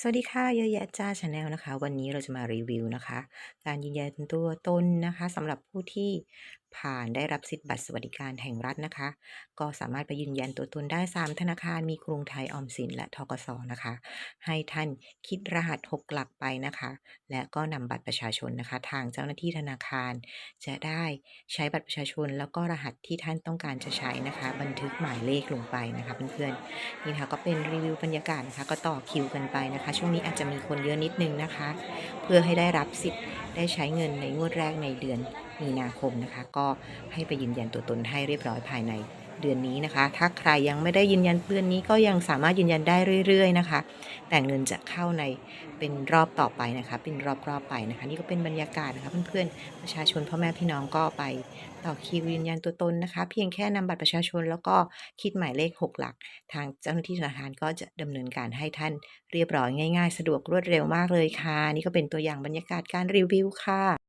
สวัสดีค่ะเยอะแยะจ้าชาแนลนะคะ วันนี้เราจะมารีวิวนะคะ การยืนยันตัวตนนะคะสำหรับผู้ที่ผ่านได้รับสิทธิ์บัตรสวัสดิการแห่งรัฐนะคะ ก็สามารถไปยืนยันตัวตนได้ 3 ธนาคารมีกรุงไทยออมสินและทกสนะคะ ให้ท่านคิดรหัส 6 หลักไปนะคะ และก็นำบัตรประชาชนนะคะ ทางเจ้าหน้าที่ธนาคาร จะได้ใช้บัตรประชาชน แล้วก็รหัสที่ท่านต้องการจะใช้นะคะ บันทึกหมายเลขลงไปนะคะเพื่อนๆนี่นะคะก็เป็นรีวิวบรรยากาศนะคะก็ต่อคิวกันไปนะคะ ช่วงนี้อาจจะมีคนเยอะนิดนึงนะคะ เพื่อให้ได้รับสิทธิ์ได้ใช้เงินในงวดแรกในเดือนมีนาคมนะคะ ก็ให้ไปยืนยันตัวตนให้เรียบร้อยภายใน เดือนนี้นะคะ ถ้าใครยังไม่ได้ยืนยันเดือนนี้ก็ยังสามารถยืนยันได้เรื่อย ๆ นะคะ แต่เงินจะเข้าในเป็นรอบต่อไปนะคะ เป็นรอบๆไปนะคะ นี่ก็เป็นบรรยากาศนะคะเพื่อนๆประชาชนพ่อแม่พี่น้องก็ไปต่อคิวยืนยันตัวตนนะคะ เพียงแค่นำบัตรประชาชนแล้วก็คิดหมายเลข 6 หลัก ทางเจ้าหน้าที่ธนาคารก็จะดำเนินการให้ท่านเรียบร้อยง่าย ๆ สะดวกรวดเร็วมากเลยค่ะ นี่ก็เป็นตัวอย่างบรรยากาศการรีวิวค่ะ